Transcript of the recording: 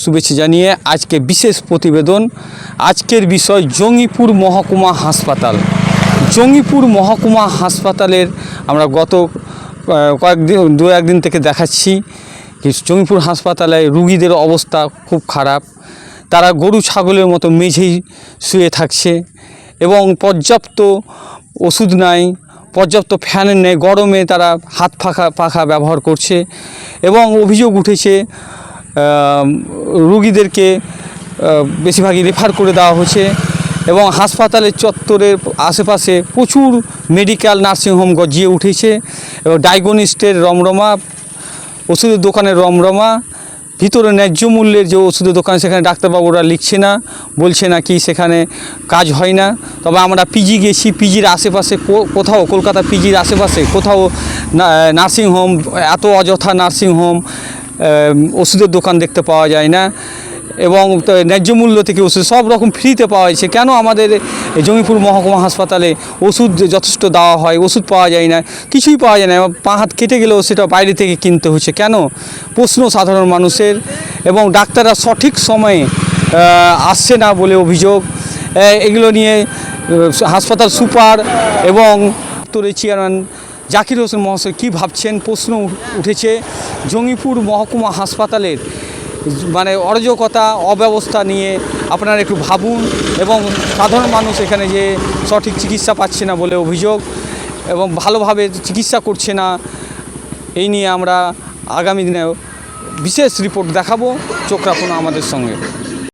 শুভেচ্ছা জানিয়ে আজকে বিশেষ প্রতিবেদন, আজকের বিষয় জঙ্গিপুর মহকুমা হাসপাতাল। জঙ্গিপুর মহকুমা হাসপাতালের আমরা গত কয়েকদিন, দু একদিন থেকে দেখাচ্ছি জঙ্গিপুর হাসপাতালে রুগীদের অবস্থা খুব খারাপ। তারা গরু, ছাগলের মতো মেঝেই শুয়ে থাকছে এবং পর্যাপ্ত ওষুধ নাই, পর্যাপ্ত ফ্যানের নেই, গরমে তারা হাত পাখা পাখা ব্যবহার করছে এবং অভিযোগ উঠেছে রুগীদেরকে বেশিরভাগই রেফার করে দেওয়া হচ্ছে এবং হাসপাতালের চত্বরের আশেপাশে প্রচুর মেডিকেল নার্সিংহোম গজিয়ে উঠেছে এবং ডায়াগনিস্টের রমরমা, ওষুধের দোকানের রমরমা, ভিতরে ন্যায্য মূল্যের যে ওষুধের দোকান, সেখানে ডাক্তারবাবুরা লিখছে না, বলছে না কি সেখানে কাজ হয় না। তবে আমরা পিজি গেছি পিজির আশেপাশে কোথাও, কলকাতা পিজির আশেপাশে কোথাও নার্সিংহোম এত অযথা নার্সিংহোম ওষুধের দোকান দেখতে পাওয়া যায় না। এবং ন্যায্য মূল্য থেকে ওষুধ সব রকম ফ্রিতে পাওয়া যাচ্ছে। কেন আমাদের জমিপুর মহকুমা হাসপাতালে ওষুধ যথেষ্ট দেওয়া হয়, ওষুধ পাওয়া যায় না, কিছুই পাওয়া যায় না। পা হাত কেটে গেলেও সেটা বাইরে থেকে কিনতে হচ্ছে। কেন? প্রশ্ন সাধারণ মানুষের এবং ডাক্তাররা সঠিক সময়ে আসছে না বলে অভিযোগ। এগুলো নিয়ে হাসপাতাল সুপার এবং দপ্তরের চেয়ারম্যান জাকির হোসেন মহাশয় কী ভাবছেন? প্রশ্ন উঠেছে। জঙ্গিপুর মহকুমা হাসপাতালের মানে অরাজকতা, অব্যবস্থা নিয়ে আপনারা একটু ভাবুন এবং সাধারণ মানুষ এখানে যে সঠিক চিকিৎসা পাচ্ছে না বলে অভিযোগ এবং ভালোভাবে চিকিৎসা করছে না, এই নিয়ে আমরা আগামী দিনে বিশেষ রিপোর্ট দেখাবো। চোখ রাখুন আমাদের সঙ্গে।